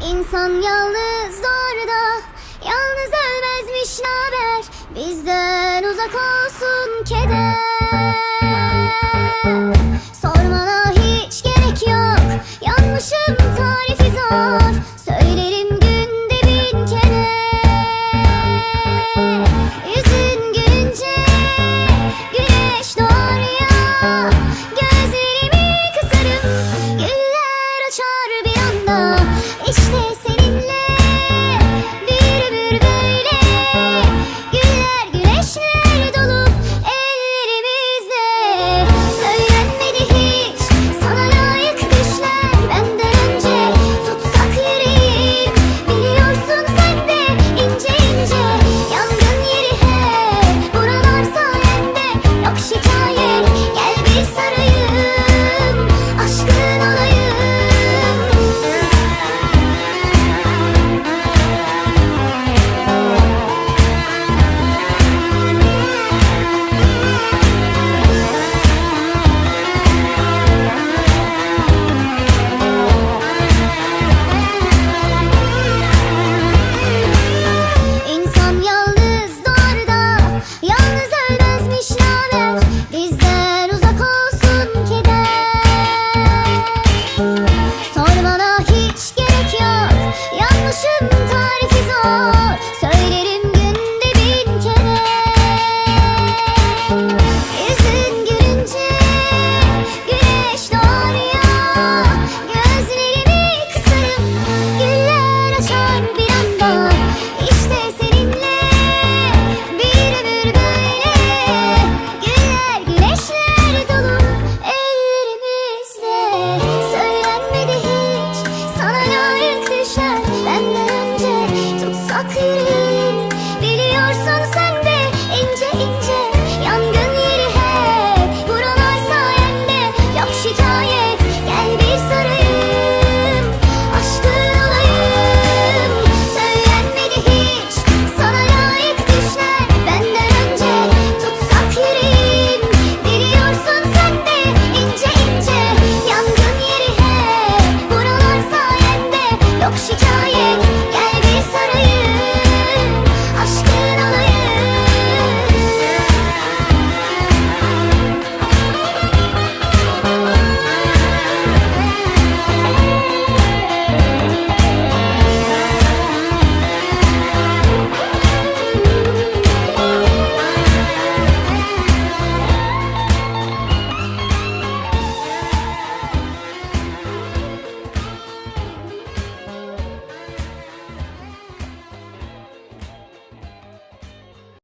İnsan yalnız doğar da Yalnız ölmezmiş naber Bizden uzak olsun keder 역시 저의